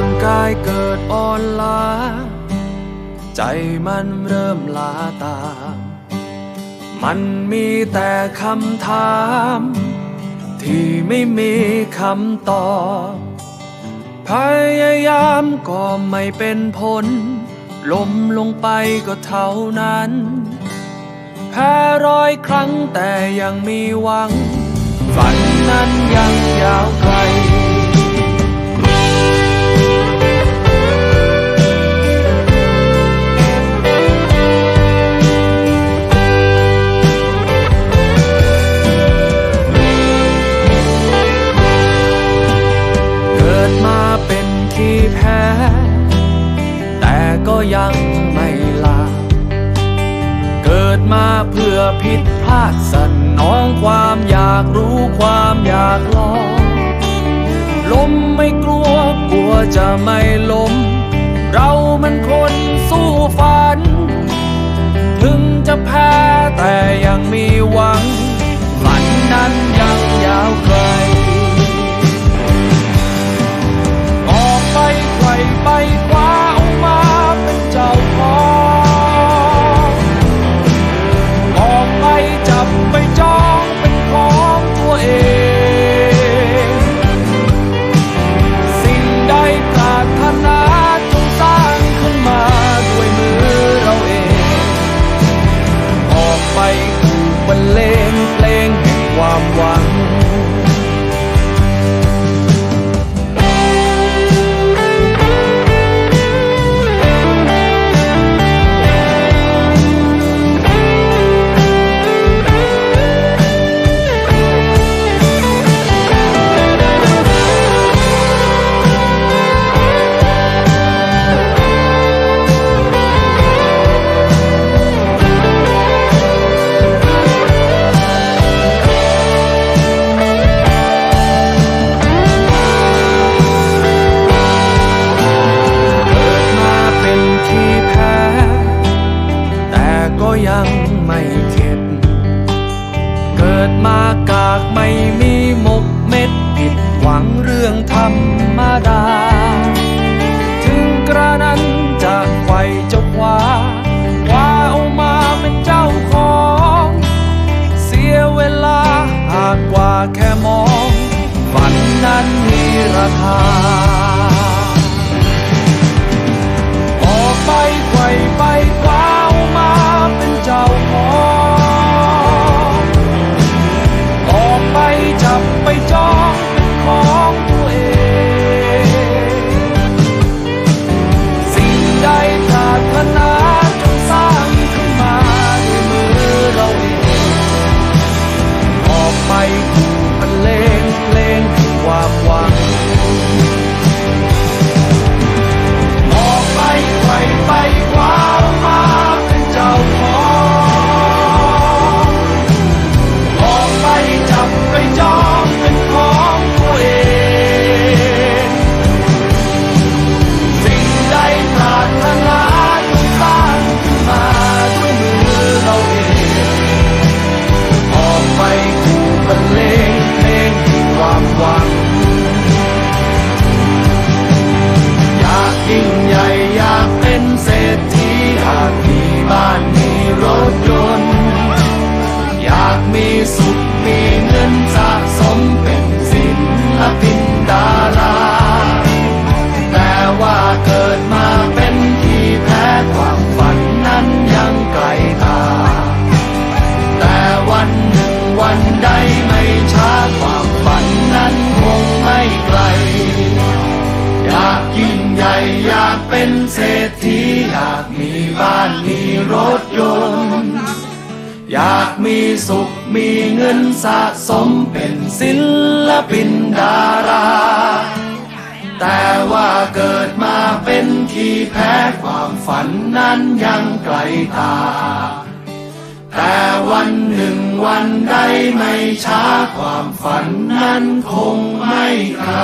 างกายเกิดอ่อนล้า ใจมันเริ่มลาตา มันมีแต่คำถาม ที่ไม่มีคำตอบ พยายามก็ไม่เป็นผลล้มลงไปก็เท่านั้น แพ้ร้อยครั้งแต่ยังมีหวัง ฝันนั้นยังยาวไกล ที่แพ้ แต่ก็ยังไม่ลา เกิดมาเพื่อผิดพลาดสนนองความอยากรู้ความอยากลอง ล้มไม่กลัวกลัวจะไม่ล้ม เรามันคง เป็นเศรษฐีอยากมีบ้านมีรถยนต์ อยากมีสุขมีเงินสะสมเป็นศิลปินดารา แต่ว่าเกิดมาเป็นขี้แพ้ความฝันนั้นยังไกลตา แต่วันหนึ่งวันใดไม่ช้าความฝันนั้นคงไม่ไกล